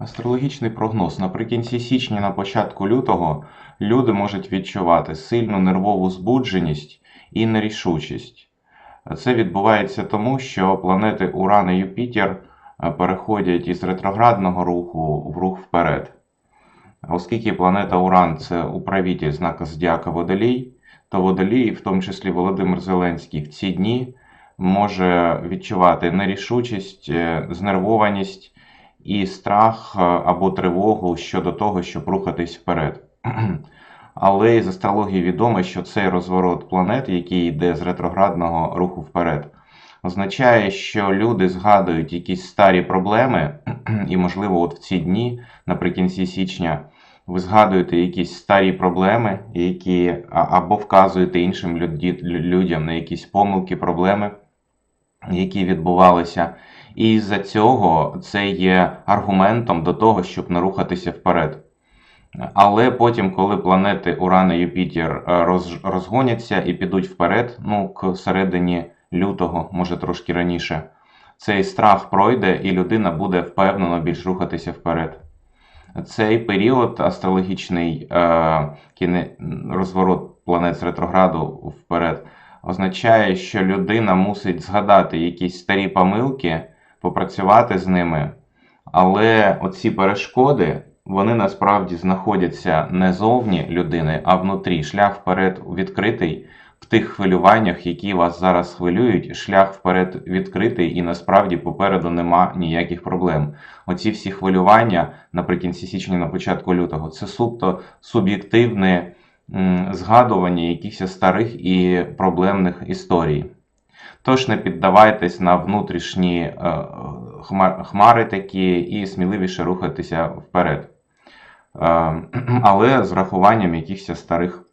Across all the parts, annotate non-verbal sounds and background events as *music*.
Астрологічний прогноз. Наприкінці січня, на початку лютого, люди можуть відчувати сильну нервову збудженість і нерішучість. Це відбувається тому, що планети Уран і Юпітер е, переходять із ретроградного руху в рух вперед. Оскільки планета Уран це управитель знака Зодіака Водолій, то Водолій, в тому числі Володимир Зеленський, в ці дні може відчувати нерішучість, е, знервованість і страх е, або тривогу щодо того, щоб рухатись вперед. *clears throat* Але із астрології відомо, що цей розворот планет, який йде з ретроградного руху вперед, означає, що люди згадують якісь старі проблеми, *clears throat* і, можливо, от в ці дні, наприкінці січня, ви згадуєте якісь старі проблеми, які або вказуєте іншим людям на якісь помилки, проблеми, які відбувалися. І з-за цього це є аргументом до того, щоб не рухатися вперед. Але потім, коли планети Уран і Юпітер е, роз, розгоняться і підуть вперед, ну, к середині лютого, може трошки раніше, цей страх пройде, і людина буде впевнено більш рухатися вперед. Цей період астрологічний е, розворот планет з ретрограду вперед означає, що людина мусить згадати якісь старі помилки, попрацювати з ними, але оці перешкоди вони насправді знаходяться не зовні людини, а внутрі. Шлях вперед відкритий в тих хвилюваннях, які вас зараз хвилюють. Шлях вперед відкритий, і насправді попереду нема ніяких проблем. Оці всі хвилювання наприкінці січня, на початку лютого, це суто суб'єктивне згадування якихось старих і проблемних історій. Тож не піддавайтесь на внутрішні е, хмари такі і сміливіше рухайтеся вперед. Е, *clears throat* Але з врахуванням якихось старих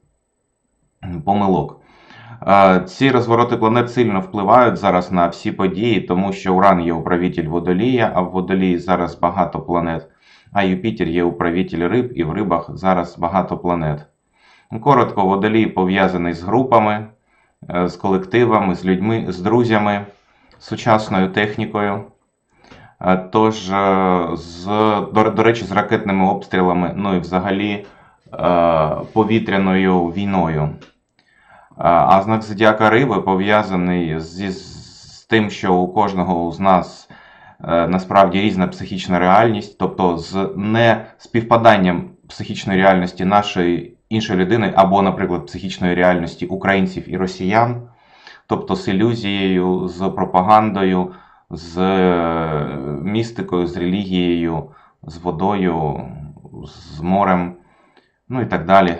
помилок. Е, Ці розвороти планет сильно впливають зараз на всі події, тому що Уран є управитель водолія, а в водолії зараз багато планет, а Юпітер є управитель риб, і в рибах зараз багато планет. Коротко, водолій пов'язаний з групами, з колективами, з людьми, з друзями, сучасною технікою. Е, Тож, е, з, до, до речі, з ракетними обстрілами, ну і взагалі е, повітряною війною. Е, А знак зодіака риби пов'язаний зі, з тим, що у кожного з нас е, насправді різна психічна реальність, тобто з неспівпаданням психічної реальності нашої іншої людини, або, наприклад, психічної реальності українців і росіян, тобто з ілюзією, з пропагандою, з е, містикою, з релігією, з водою, з морем, ну і так далі.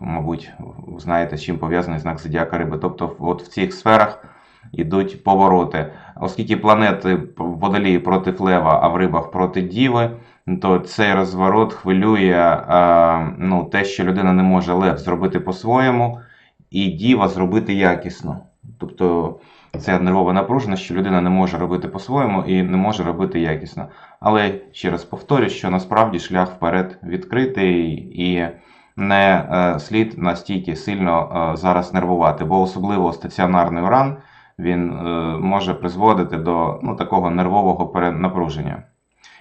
Мабуть, знаєте, з чим пов'язаний знак зодіака риби. Тобто, от в цих сферах йдуть повороти. Оскільки планети водолії проти Лева, а в рибах проти Діви, то цей розворот хвилює е, ну, те, що людина не може лев зробити по-своєму, і діва зробити якісно. Тобто це нервова напруженість, що людина не може робити по-своєму і не може робити якісно. Але ще раз повторю, що насправді шлях вперед відкритий і не е, слід настільки сильно е, зараз нервувати, бо особливо стаціонарний уран він е, може призводити до ну, такого нервового перенапруження.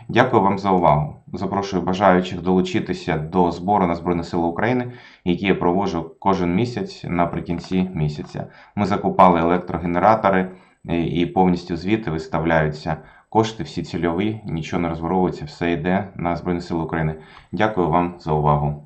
Дякую вам за увагу. Запрошую бажаючих долучитися до збору на Збройні Сили України, які я проводжу кожен місяць наприкінці місяця. Ми закупали електрогенератори і і повністю звіти виставляються. Кошти всі цільові, нічого не розворовується, все йде на Збройні Сили України. Дякую вам за увагу.